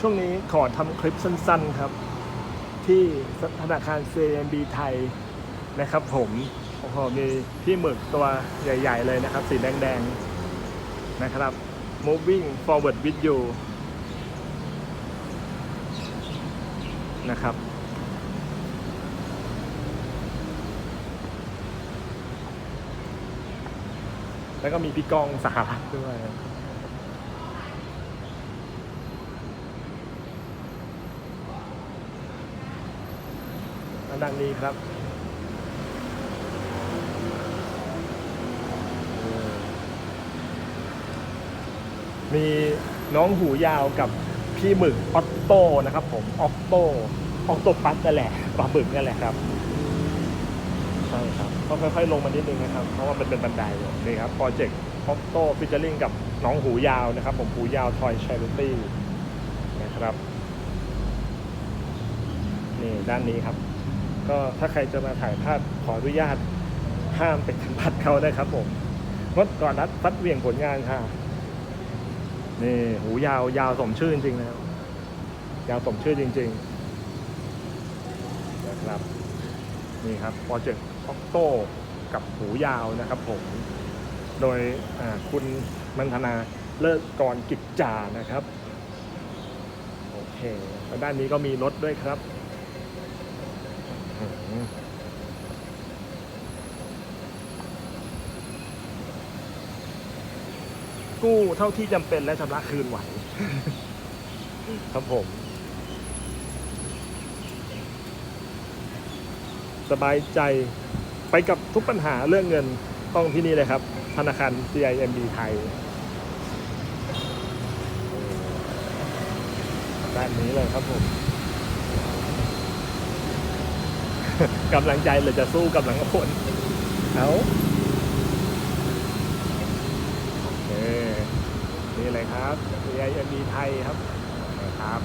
ช่วงนี้ขอทำคลิปสั้นๆครับ ที่ธนาคาร CMB ไทยนะครับผมโอ้โหมีพี่หมึกตัวใหญ่ ๆ เลยนะครับ สีแดงๆนะครับ moving forward with you นะครับ แล้วก็มีพี่กองสหรัฐด้วย ด้านนี้ครับมีน้องหูยาวกับพี่หมึกออตโต้นะครับ ผมออตโต้ออตโต้ปัสนั่นแหละปลาหมึกนั่นแหละครับใช่ครับต้องค่อยๆลงมานิดนึงนะครับ เพราะว่ามันเป็นบันไดอยู่นี่ครับโปรเจกต์ออตโต้ฟิชเชอริงกับน้องหูยาวนะครับ ผมหูยาวทอยช h ริตี้นะครับนี่ด้านนี้ครับ ก็ถ้าใครจะมาถ่ายภาพขออนุญาตห้ามไปสัมผัสเขานะครับผมงดก่อนนัดฟัดเวี่ยงผลงานค่ะ นี่หูยาวยาวสมชื่อจริงๆนะครับยาวสมชื่อจริงๆนะครับนี่ครับโปรเจกต์ออโต้กับหูยาวนะครับผม โดยคุณมันธนาเลิกก่อนกิจจานะครับ โอเคแล้วด้านนี้ก็มีรถด้วยครับ กู้เท่าที่จำเป็นและชำระคืนไหว ครับผม สบายใจไปกับทุกปัญหาเรื่องเงินต้องที่นี่เลยครับ ธนาคาร CIMB ไทยด้านนี้เลยครับผม กำลังใจเราจะสู้กำลังคนเอาเออนี่เลยครับเรียนมีไทยครับนะครับ